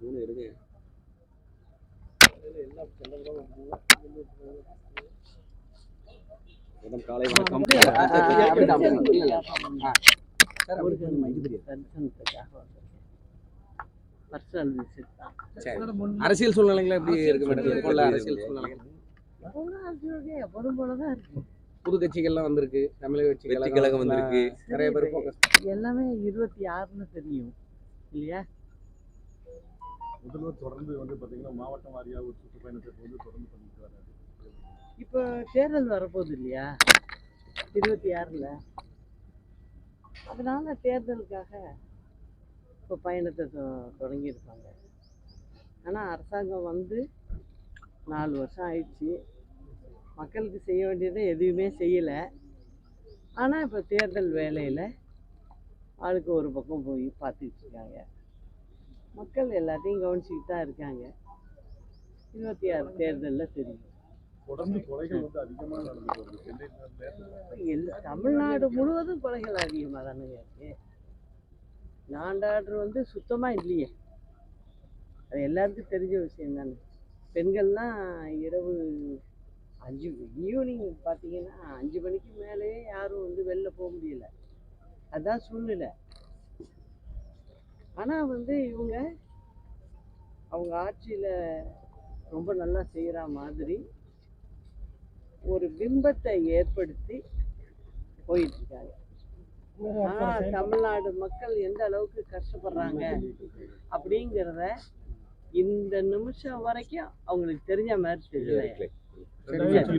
மூணு எடுங்க மேடம் காலை வணக்கம். அரசியல் சூழ்நிலைகள் எப்படி இருக்கு மேடம்? அரசியல் சூழ்நிலைகள். இருக்கு. புது கட்சிகள்லாம் வந்திருக்கு. தமிழக கட்சி கழகம் வந்திருக்கு. நிறைய பேர் எல்லாமே இருபத்தி ஆறுன்னு தெரியும். இல்லையா? முதல்வர் தொடர்ந்து வந்து பார்த்தீங்கன்னா மாவட்டம் வாரியாக ஒரு சுற்றுப்பயணத்தை வந்து தொடர்ந்து பண்ணிட்டு வராரு இப்போ தேர்தல் வரப்போகுது இல்லையா? இருபத்தி ஆறில். அதனால தேர்தலுக்காக இப்போ பயணத்தை தொ- தொடங்கியிருப்பாங்க ஆனால் அரசாங்கம் வந்து நாலு வருஷம் ஆயிடுச்சு. மக்களுக்கு செய்ய வேண்டியதை எதுவுமே செய்யலை. ஆனால் இப்போ தேர்தல் வேலையில் ஆளுக்கு ஒரு பக்கம் போய் பார்த்துட்டு இருக்காங்க. மக்கள் எல்லாத்தையும் கவனிச்சுக்கிட்டு தான் இருக்காங்க. இருபத்தி ஆறு தேர்தலில் தெரியும் தமிழ்நாடு முழுவதும் கொலைகள் அதிகமாக தானுங்க இருக்கு. லாண்டார்டர் வந்து சுத்தமாக இல்லையே. அது எல்லாருக்கும் தெரிஞ்ச விஷயம் தானே. பெண்கள்லாம் இரவு அஞ்சு ஈவினிங் பார்த்தீங்கன்னா அஞ்சு மணிக்கு மேலேயே யாரும் வந்து வெளில போக முடியல. அதான் சூழ்நிலை. ஆனால் வந்து இவங்க அவங்க ஆட்சியில் ரொம்ப நல்லா செய்கிற மாதிரி ஒரு பிம்பத்தை ஏற்படுத்தி போயிட்டு இருக்காங்க ஆனா தமிழ்நாடு மக்கள் எந்த அளவுக்கு கஷ்டப்படுறாங்க அப்படிங்கிறத இந்த நிமிஷம் வரைக்கும் அவங்களுக்கு தெரிஞ்ச மாதிரி தெரியல ரெண்டாயிரத்தி